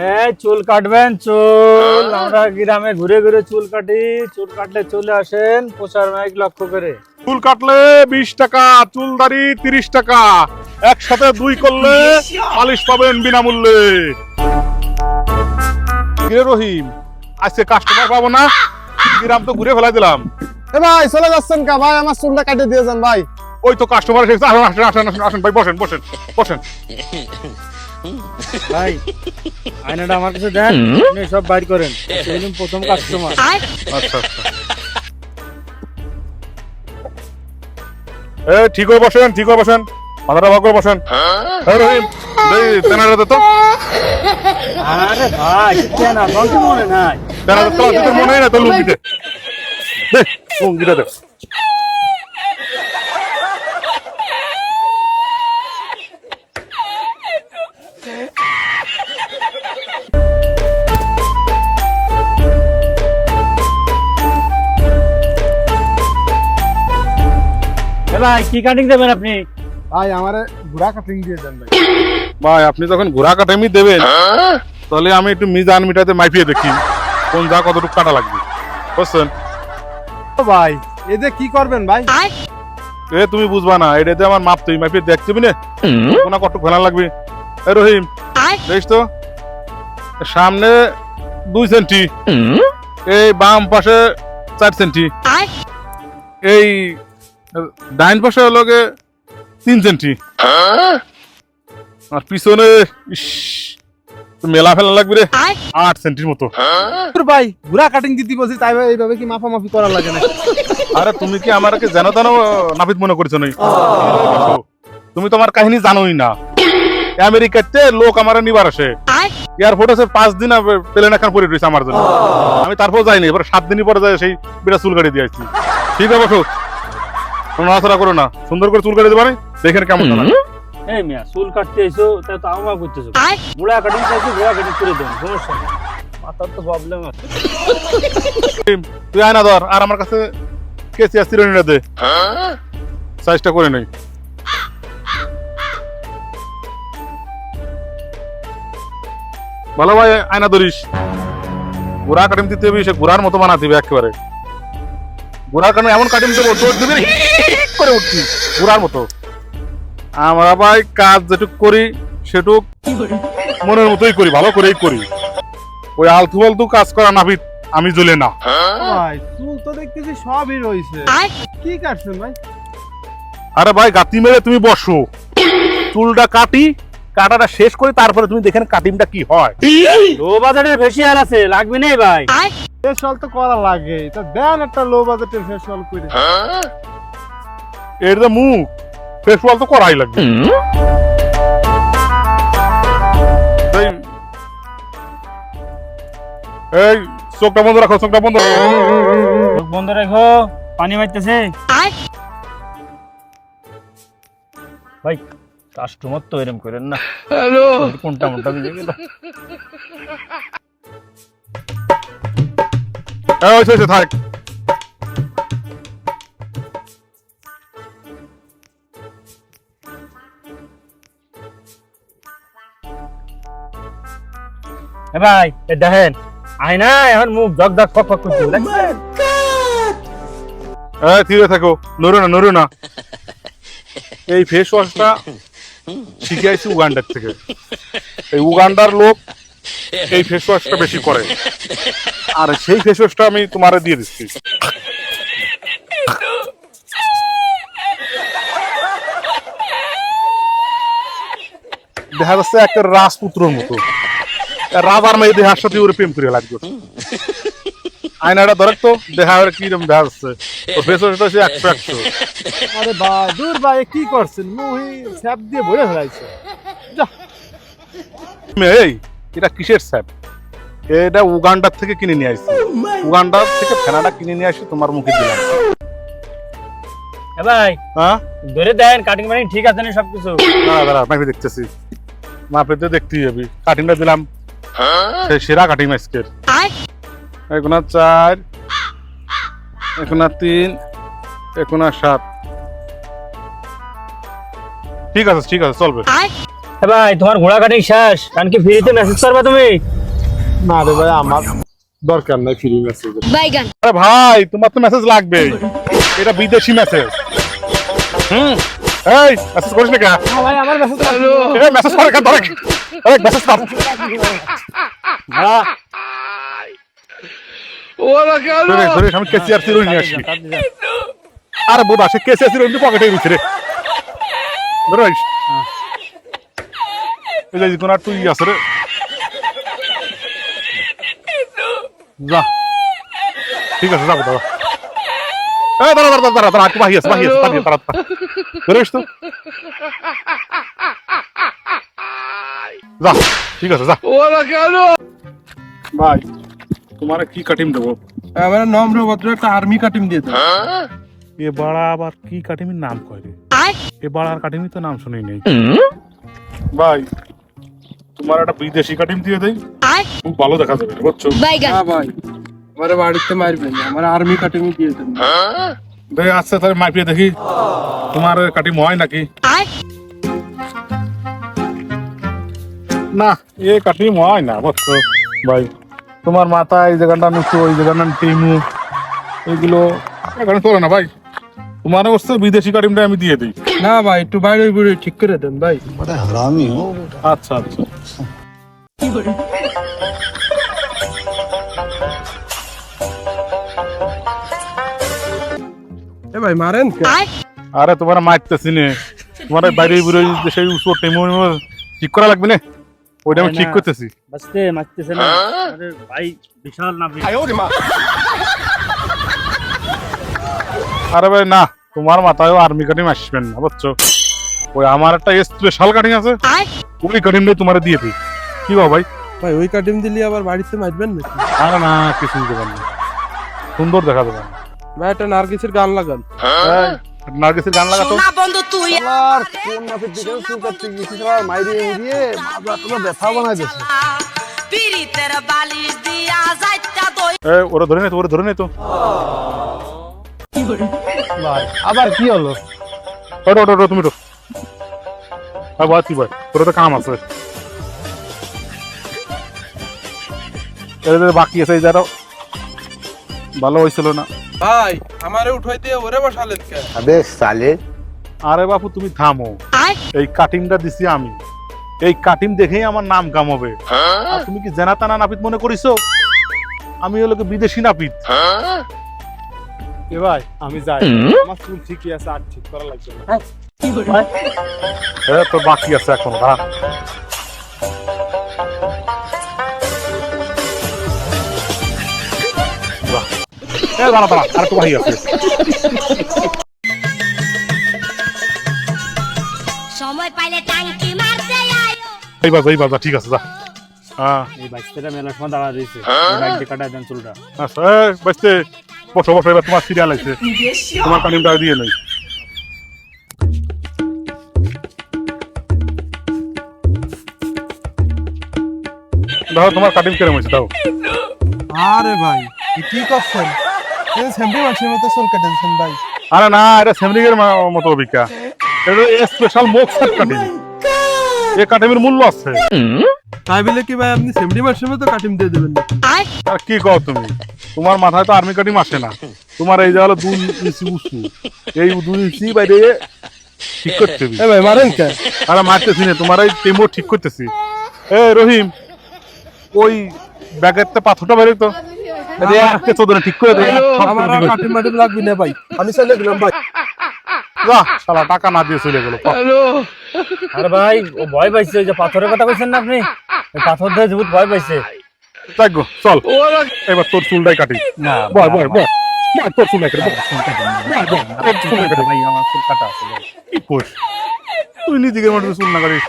হ্যাঁ চুল কাটবেন চুল। আমরা গ্রামে ঘুরে ঘুরে চুল কাটি চুল কাটলে চলে আসেন প্রচার মাইক লক্ষ্য করে। চুল কাটলে বিশ টাকা চুল দাড়ি তিরিশ টাকা। একসাথে দুই করলে পালিশ পাবেন বিনামূল্যে। কিরে রহিম আজকে কাস্টমার পাবো না? গ্রাম তো ঘুরে ফেলাই দিলাম। এ ভাই চলে যাচ্ছেন কা? ভাই আমার চুলটা কাটে দিয়েছেন ভাই। ওই তো কাস্টমার এসেছে। আসেন আসেন আসেন ভাই বসেন বসেন বসেন। ভাই আয়নাটা আমার কাছে দেন আপনি সব বাইর করেন। সেদিন প্রথম কাস্টমার আচ্ছা আচ্ছা। এ ঠিক হয়ে বসেন ঠিক হয়ে বসেন। মাথাটা ভাগ করে বসেন। এই রহিম এই তেনারা তো। আরে ভাই কেন? আপনার কি মনে নাই। তেনারা তো মনে হয় না তোর লুঙ্গিতে। দে লুঙ্গিটা দে। ভাই কি কাটিং দেবেন আপনি? ভাই আমারে ঘোড়া কাটিং দিয়ে দেন ভাই। ভাই আপনি যখন ঘোড়া কাটামি দেবেন তাহলে আমি একটু মিজান মিটাতে মাইপিয়ে দেখি কোন যা কতটুকু কাটা লাগবে। বুঝছেন? ও ভাই এতে কি করবেন ভাই? এ তুমি বুঝবা না এটাতে আমার মাপ তুই মাইপিয়ে দেখতে না? কোনা কটুক ফেলা লাগবে? এ রহিম দেখ তো? সামনে দুই সেন্টি এই বাম পাশে চার সেন্টি এই ডাইন পাশে হলো গে তিন সেন্টি আর পিছনে ইস, মেলা ফেলা লাগবে রে। আট সেন্টির মতো। তোর ভাই ঘোড়া কাটিং দিতে বলছি তাই ভাই এইভাবে কি মাপামাপি করা লাগে না আরে তুমি কি আমাকে যেন তেন নাপিত মনে করছ নাই তুমি তো আমার কাহিনী জানোই না। আমেরিকাতে লোক আমার নিবার আসে। এয়ারপোর্ট আছে পাঁচ দিন প্লেন এখন পরে রয়েছে আমার জন্য। আমি তারপর যাইনি এবার সাত দিনই পরে যাই সেই বিটা চুল কাটি দিয়ে আসছি। ঠিক আছে বসো। নড়াচড়া করো না। সুন্দর করে চুল কাটি দেবো দেখেন কেমন এই মিয়া চুল কাটতে এসো তাই তো আমার করতেছো বুড়া কাটিং চাইছো বুড়া কাটিং করে দেবেন সমস্যা নেই। মাথার তো প্রবলেম আছে। তুই আয় না ধর আর আমার কাছে কেসি আসছিল না দে। সাইজটা করে নেই। ভালো ভাই আয়না ধরিস। ঘোড়া কাটিম দিতে হবে সে ঘোড়ার মতো বানাতে হবে একেবারে। ঘোড়ার কারণে এমন কাটিম দেবো তোর দিবি করে উঠছি ঘোড়ার মতো। আমরা ভাই কাজ যেটুক করি সেটুক মনের মতোই করি ভালো করেই করি। ওই আলতু ফালতু কাজ করা আমি জ্বলে না। ভাই চুল তো দেখতেছি সবই রয়েছে। কি কাটছেন ভাই? আরে ভাই গাতি মেরে তুমি বসো। চুলটা কাটি কাটাটা শেষ করে তারপরে তুমি দেখেন কাটিমটা কি হয়। লো বাজারের ফেসিয়াল আছে লাগবে নেই ভাই। ফেসওয়াল তো করা লাগে তা দেন একটা লো বাজেটের ফেসওয়াল করে এর যে মুখ ফেস ওয়াল তো করাই লাগবে। এই- চোখটা বন্ধ রাখো চোখটা বন্ধ রাখো। চোখ বন্ধ রেখো পানি মারতেছে। ভাই কাস্টমার তো এরম করেন না। হ্যালো। কোনটা মোনটা দিয়ে গেল থাক। ভাই দেখেন আয় না এখন মুখ ফক ফক এই ধীরে থাকো, নড়ো না নড়ো না। এই ফেস ওয়াশটা শিখে উগান্ডার থেকে। এই উগান্ডার লোক এই ফেস ওয়াশটা বেশি করে। আর সেই ফেস ওয়াশটা আমি তোমারে দিয়ে দিচ্ছি। দেখা যাচ্ছে একটা রাজপুত্রর মতো। রাজার মেয়ে দেহার সাথে ওর প্রেম করে লাগবে। আয়নাটা ধরে তো দেখা আর কি রকম দেখা যাচ্ছে ওর ফেস হচ্ছে একশো একশো আরে ভাই দূর ভাই কি করছেন? মুহি স্যাপ দিয়ে ভরে ফেলাইছে। যা। এই এটা কিসের স্যাপ? এটা উগান্ডার থেকে কিনে নিয়ে আসছি উগান্ডার থেকে ফেনাটা কিনে নিয়ে আসি তোমার মুখে দিলাম। ভাই হ্যাঁ? ধরে দেন কাটিং মাটিং ঠিক আছে না সবকিছু? দাঁড়া দাঁড়া মাপে দেখতেছি। মাপে তো দেখতেই যাবি কাটিংটা দিলাম। সেই সেরা কাটিং আজকের এখন আর চার এখন আর তিন এখন আর সাত। ঠিক আছে ঠিক আছে চলবে। ভাই তোমার ঘোড়া কাটিং শেষ কারণ কি ফ্রিতে মেসেজ করবে তুমি? না রে ভাই আমার দরকার নাই ফ্রি মেসেজ আরে ভাই তোমার তো মেসেজ লাগবে এটা বিদেশি মেসেজ হুম। এই মেসেজ করিস না কে ভাই আমার মেসেজ এই মেসেজ করে কেন ধরে আরে মেসেজ কর। ধরে। ধরে আমি কেসিআর সিরোই নিয়ে আসি আরে বোধা সে কেসিআর সিরোই পকেটে গেছে রে। ধরে আইস। এই যে কোন আর তুই আছে রে। যা। ঠিক আছে যাব দাদা। এই দাঁড়া দাঁড়া দাঁড়া দাঁড়া বাহি আছে বাহি আছে দাঁড়া দাঁড়া। ধরে তো। যা ঠিক আছে যা। ভাই তোমার কি কাটিং দেবো? আমার নম্র ভদ্র একটা আর্মি কাটিং দিয়ে দাও। এ বাড়া আবার কি কাটিমির নাম কয় রে? এ বাড়ার কাটিমি তো নাম শুনেই নেই। ভাই তোমার একটা বিদেশি কাটিং দিয়ে দেই। খুব ভালো দেখা যাবে বুঝছ? হ্যাঁ ভাই। আমার বাড়িতে মারবেন না আমার আর্মি কাটিং দিয়ে দেন দেখ তাহলে মাইপিয়ে দেখি। তোমার কাটিং হয় নাকি? না এ কাটিং হয় না বুঝছ ভাই তোমার মাথা এই জায়গাটা নুচু ওই জায়গাটা টিমু এগুলো এখানে চলে না ভাই। তোমার অবস্থা বিদেশি কাটিংটা আমি দিয়ে দিই। না ভাই একটু বাইরে বাইরে ঠিক করে দেন ভাই। আচ্ছা আচ্ছা। ভাই মারেন? আরে তোমার মারতেছি নে। তোমার বাইরে যে সেই টিমু ঠিক করা লাগবে না? ওইটা আমি ঠিক করতেছি। বাঁচতে মারতেছে না। আরে ভাই বিশাল না আরে ভাই না তোমার মাথায় আর্মি কাটিং আসবেন না বুঝছ? ওই আমার একটা স্পেশাল কাটিং আছে। ওই কাটিংটাই তোমার দিয়ে দিই। কি বাবা ভাই? ভাই ওই কাটিং দিলে আবার বাড়িতে মারবেন নাকি? আরে না কিছু দেবেন না। সুন্দর দেখা দেবেন ভাই একটা নার্গিসের গান লাগান। নার্গিসের গান লাগাতো। সোনা বন্ধু তুই আর কোন মাপের দিকে চুল কাটতে গেছি সবাই মাইরে উড়িয়ে বাবা তোমার ব্যথা বানাই দিয়েছে। পিরিতের বালিশ দিয়া যাইতা দই। এ ওরা ধরে নে তো ওরা ধরে নে তো। ভাই আবার কি হলো? ওটো ওটো তুমি তো আর বাদ কি ভাই তোর তো কাম আছে। এদের বাকি আছে যারা ভালো হয়েছিল না। ভাই আমারে উঠাইতে ওরে বসালেন কেন আবে সালে। আরে বাপু তুমি থামো। এই কাটিংটা দিছি আমি। এই কাটিং দেখেই আমার নাম কামাবে। আর তুমি কি জেনাতানা নাপিত মনে করিছো? আমি হলো বিদেশি নাপিত। এ ভাই আমি যাই। আমার চুল ঠিকই আছে আর ঠিক করা লাগবে না। কি তোর বাকি আছে এখন ভাই দাঁড়া দাঁড়া আর একটু বাকি আছে সময় পাইলে টাঙ্কি মারতে আয়। এইবার যা, এইবার যা, ঠিক আছে যা। হ্যাঁ। এই বাইকটা মেলার সময় দাঁড়া দিয়েছে বাইকটা কাটায় দেন চুলটা। আচ্ছা বাঁচতে বসো বসো এবার তোমার সিরিয়াল আছে। তোমার দিয়ে নেই। দেখো তোমার কাটিং কেরম হয়েছে দাও। আরে ভাই কি করছেন মতো চুল কেটেছেন ভাই। আরে না এটা সেমরিং এর মতো অভিজ্ঞা। এটা স্পেশাল মোক সেট কাটিং এই কাটিংয়ের মূল্য আছে। তাই বলে কি ভাই আপনি সেমটি মানুষের মতো কাটিং দিয়ে দেবেন না আর কি কও তুমি? তোমার মাথায় তো আর্মি কাটিং আসে না। তোমার এই যে হলো দুই ইঞ্চি উঁচু। এই দুই ইঞ্চি বাইরে ঠিক করতে হবে। ভাই মারেন কে? আরে মারতেছি না তোমার এই টেমো ঠিক করতেছি। এ রহিম ওই ব্যাগের তো পাথরটা বেরোয় তো। আজকে তোদের ঠিক করে দে আমার কাটিং মাটিং লাগবে না ভাই। আমি চলে গেলাম ভাই। যা শালা টাকা না দিয়ে চলে গেল। আরে ভাই ও ভয় পাইছে ওই যে পাথরের কথা কইছেন না আপনি? পাথর দিয়ে ভয় পাইছে। যাই গো, চল। এবার তোর চুলটাই কাটি। না তোর কাটি তোর চুলটাই কাটি ভাই আমার চুল কাটা আছে। তুই নিজেকে চুল না কাটিস।